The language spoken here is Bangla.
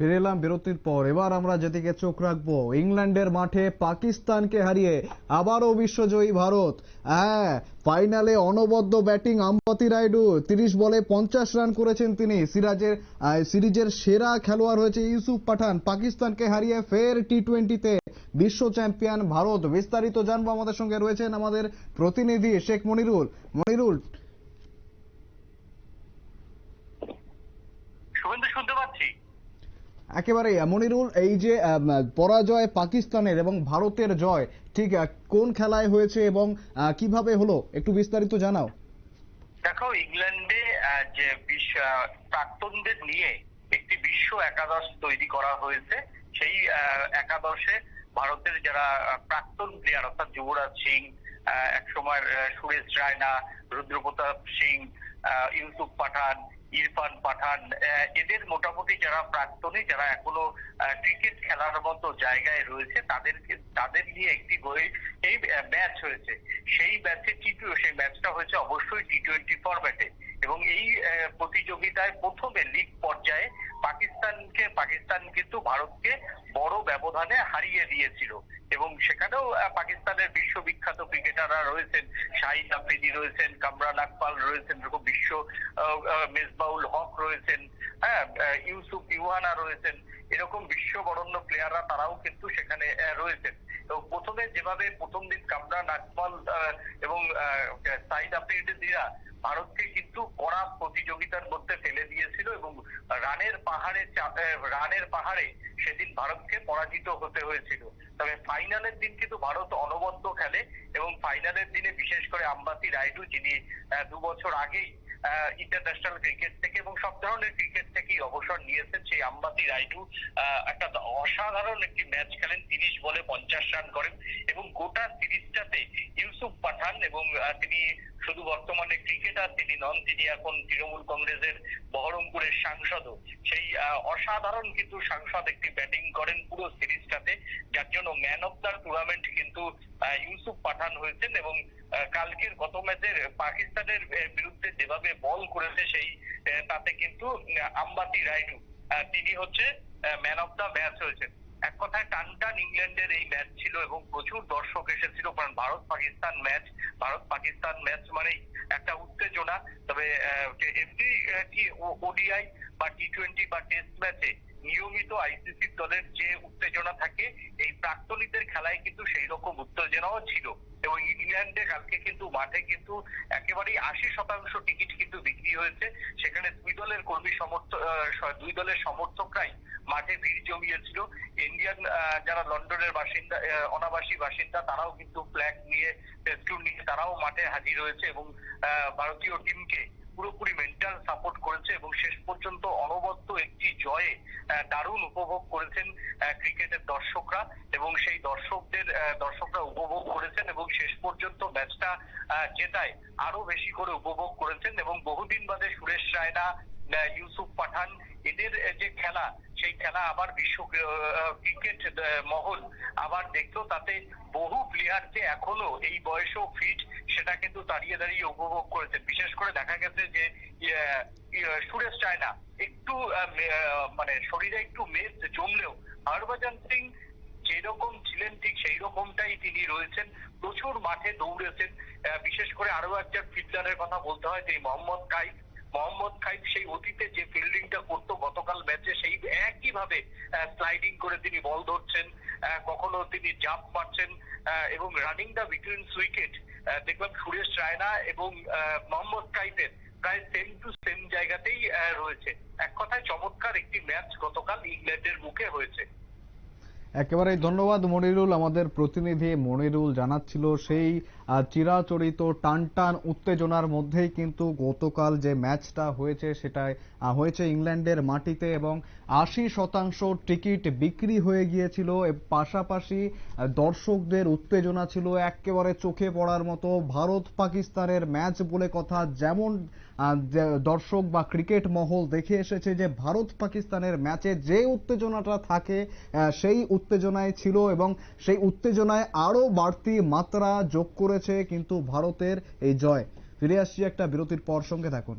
ফিরে এলাম বিরতির পর। এবার আমরা যেদিকে চোখ রাখব, ইংল্যান্ডের মাঠে পাকিস্তানকে হারিয়ে আবারও বিশ্বজয়ী ভারত। হ্যাঁ ফাইনালে অনবদ্য ব্যাটিং আম্বাতি রাইডু তিরিশ বলে পঞ্চাশ রান করেছেন তিনি। সিরাজের সিরিজের সেরা খেলোয়াড় হয়েছে ইউসুফ পাঠান। পাকিস্তানকে হারিয়ে ফের টি টোয়েন্টিতে বিশ্ব চ্যাম্পিয়ন ভারত। বিস্তারিত জানব আমাদের সঙ্গে রয়েছেন আমাদের প্রতিনিধি শেখ মনিরুল। মনিরুল। শুভেন্দু, শুনতে পাচ্ছি। একেবারে মনিরুল এই যে পরাজয় পাকিস্তানের এবং ভারতের জয়, ঠিক কোন খেলায় হয়েছে এবং কীভাবে হলো? একটু বিস্তারিত জানাও। দেখো, ইংল্যান্ডে যে প্রাক্তনদের নিয়ে একটি বিশ্ব একাদশ তৈরি করা হয়েছে। সেই একাদশে ভারতের যারা প্রাক্তন প্লেয়ার অর্থাৎ যুবরাজ সিং একসময় সুরেশ রায়না, রুদ্রপ্রতাপ সিং ইউসুফ পাঠান, ইরফান পাঠান এদের মোটামুটি যারা প্রাক্তনী, যারা এখনও ক্রিকেট খেলার মতো জায়গায় রয়েছে, তাদেরকে, তাদের নিয়ে একটি গোয়ে এই ম্যাচ হয়েছে। সেই ম্যাচে টি সেই ম্যাচটা হয়েছে অবশ্যই টি টোয়েন্টি ফরম্যাটে এবং এই প্রতিযোগিতায় প্রথমে লিগ পর্যায়ে পাকিস্তানকে পাকিস্তান কিন্তু ভারতকে বড় ব্যবধানে হারিয়ে দিয়েছিল। এবং সেখানেও পাকিস্তানের বিশ্ববিখ্যাত ক্রিকেটাররা রয়েছেন। শাহিদ আফ্রিদি রয়েছেন, কামরান আকপাল রয়েছেন, এরকম বিশ্ব মেজবাউল হক রয়েছেন হ্যাঁ ইউসুফ ইউহানা রয়েছেন। এরকম বিশ্ব বরণ্য প্লেয়াররা তারাও কিন্তু সেখানে রয়েছেন। এবং প্রথমে যেভাবে প্রথম দিন কামরান আকপাল এবং সাইদ আফ্রিদিরা ভারতকে কিন্তু কড়া প্রতিযোগিতার মধ্যে ফেলে এবং রানের পাহাড়ে রানের পাহাড়ে সেদিন ভারতকে পরাজিত হতে হয়েছিল। তবে ফাইনালের দিন কিন্তু ভারত অনবদ্য খেলে এবং ফাইনালের দিনে বিশেষ করে আম্বাতি রায়ডু, যিনি দু বছর আগেই ইন্টারন্যাশনাল ক্রিকেট থেকে এবং সব ধরনের ক্রিকেট থেকেই অবসর নিয়েছেন সেই আম্বাতি রাইডু। একটা অসাধারণ একটি ম্যাচ খেলেন, তিরিশ বলে পঞ্চাশ রান করেন এবং গোটা সিরিজটাতে ইউসুফ পাঠান এবং তিনি শুধু বর্তমানে ক্রিকেটার তিনি নন, তিনি এখন তৃণমূল কংগ্রেসের বহরমপুরের সাংসদও। সেই অসাধারণ কিন্তু সাংসদ একটি ব্যাটিং করেন পুরো সিরিজটাতে, যার জন্য ম্যান অফ দ্য টুর্নামেন্ট কিন্তু ইউসুফ পাঠান হয়েছেন এবং কালকের গত ম্যাচের পাকিস্তানের বিরুদ্ধে যেভাবে বল করেছে সেই তাতে কিন্তু আম্বাতি রাইডু তিনি হচ্ছে ম্যান অফ দ্য ম্যাচ হয়েছেন। এক কথায় টান টান ইংল্যান্ডের এই ম্যাচ ছিল এবং প্রচুর দর্শক এসেছিল, কারণ ভারত পাকিস্তান ম্যাচ, ভারত পাকিস্তান ম্যাচ মানেই একটা উত্তেজনা। তবে এমনি কি ওডিআই বা টি টোয়েন্টি বা টেস্ট ম্যাচে নিয়মিত আইসিসি দলের যে উত্তেজনা থাকে, এই প্রাক্তনীদের খেলায় কিন্তু সেই রকম উত্তেজনাও ছিল। এবং ইংল্যান্ডে কালকে কিন্তু মাঠে কিন্তু একেবারেই আশি শতাংশ টিকিট কিন্তু বিক্রি হয়েছে। সেখানে দুই দলের কর্মী সমর্থক দুই দলের সমর্থকরাই মাঠে ভিড় জমিয়েছিল। ইন্ডিয়ান যারা লন্ডনের বাসিন্দা অনাবাসী বাসিন্দা, তারাও কিন্তু ফ্ল্যাগ নিয়ে ফেস্টুন নিয়ে তারাও মাঠে হাজির হয়েছে এবং ভারতীয় টিমকে পুরোপুরি মেন্টাল সাপোর্ট করেছে এবং শেষ পর্যন্ত অনবদ্য একটি জয়ে দারুণ উপভোগ করেছেন ক্রিকেটের দর্শকরা এবং সেই দর্শকদের দর্শকরা উপভোগ করেছেন এবং শেষ পর্যন্ত ম্যাচটা জেতায় আরও বেশি করে উপভোগ করেছেন এবং বহুদিন বাদে সুরেশ রায়না ইউসুফ পাঠান এদের যে খেলা, সেই খেলা আবার বিশ্ব ক্রিকেট মহল আবার দেখল তাতে বহু প্লেয়ার যে এখনও এই বয়সেও ফিট সেটা কিন্তু দাঁড়িয়ে দাঁড়িয়ে উপভোগ করেছে। বিশেষ করে দেখা গেছে যে সুরেশ রায়না একটু মানে শরীরে একটু মেদ জমলেও হরভজন সিং যেরকম ছিলেন ঠিক সেই রকমটাই তিনি রয়েছেন। প্রচুর মাঠে দৌড়েছেন। বিশেষ করে আরও একজন ফিল্ডারের কথা বলতে হয়, যে মোহাম্মদ কাইফ। মোহাম্মদ খাইফ সেই অতীতে যে ফিল্ডিংটা করতো গতকাল ম্যাচে সেই একইভাবে স্লাইডিং করে তিনি বল ধরছেন কখনো তিনি জাম্প মারছেন এবং রানিং দ্য বিটুইন উইকেট দেখলাম সুরেশ রায়না এবং মোহাম্মদ কাইফের প্রায় সেম টু সেম জায়গাতেই রয়েছে। এক কথায় চমৎকার একটি ম্যাচ গতকাল ইংল্যান্ডের মুখে হয়েছে। একেবারে ধন্যবাদ মনিরুল। আমাদের প্রতিনিধি মনিরুল জানাচ্ছিল সেই চিরাচরিত টান টান উত্তেজনার মধ্যেই কিন্তু গতকাল যে ম্যাচটা হয়েছে সেটাই হয়েছে ইংল্যান্ডের মাটিতে এবং আশি শতাংশ টিকিট বিক্রি হয়ে গিয়েছিল। পাশাপাশি দর্শকদের উত্তেজনা ছিল একেবারে চোখে পড়ার মতো। ভারত পাকিস্তানের ম্যাচ বলে কথা যেমন দর্শক বা ক্রিকেট মহল দেখে এসেছে যে, ভারত পাকিস্তানের ম্যাচে যে উত্তেজনাটা থাকে সেই উত্তেজনায় ছিল এবং সেই উত্তেজনায় আরও বাড়তি মাত্রা যোগ করেছে কিন্তু ভারতের এই জয়। ফিরে আসছি একটা বিরতির পর সঙ্গে থাকুন।